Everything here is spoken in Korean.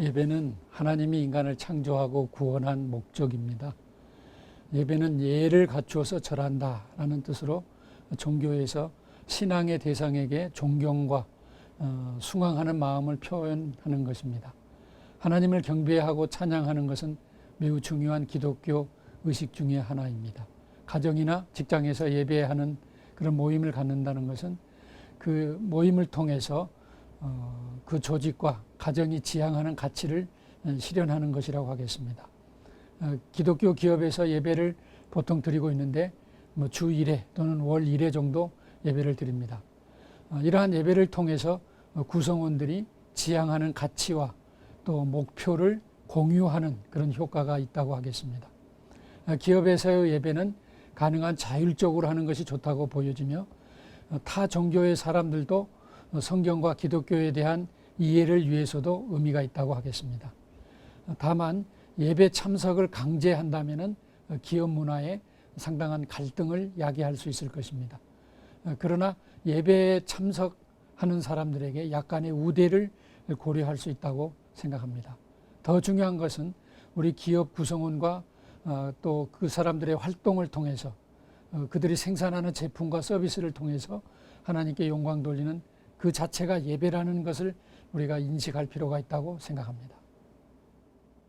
예배는 하나님이 인간을 창조하고 구원한 목적입니다. 예배는 예를 갖추어서 절한다라는 뜻으로 종교에서 신앙의 대상에게 존경과 어, 숭앙하는 마음을 표현하는 것입니다. 하나님을 경배하고 찬양하는 것은 매우 중요한 기독교 의식 중의 하나입니다. 가정이나 직장에서 예배하는 그런 모임을 갖는다는 것은 그 모임을 통해서 어, 그 조직과 가정이 지향하는 가치를 실현하는 것이라고 하겠습니다. 어, 기독교 기업에서 예배를 보통 드리고 있는데 뭐주 1회 또는 월 1회 정도 예배를 드립니다. 어, 이러한 예배를 통해서 어, 구성원들이 지향하는 가치와 또 목표를 공유하는 그런 효과가 있다고 하겠습니다. 어, 기업에서의 예배는 가능한 자율적으로 하는 것이 좋다고 보여지며 어, 타 종교의 사람들도 어, 성경과 기독교에 대한 이해를 위해서도 의미가 있다고 하겠습니다. 어, 다만 예배 참석을 강제한다면은 어, 기업 문화에 상당한 갈등을 야기할 수 있을 것입니다. 어, 그러나 예배에 참석하는 사람들에게 약간의 우대를 고려할 수 있다고 생각합니다. 더 중요한 것은 우리 기업 구성원과 또 그 사람들의 활동을 통해서 어, 그들이 생산하는 제품과 서비스를 통해서 하나님께 영광 돌리는 그 자체가 예배라는 것을 우리가 인식할 필요가 있다고 생각합니다.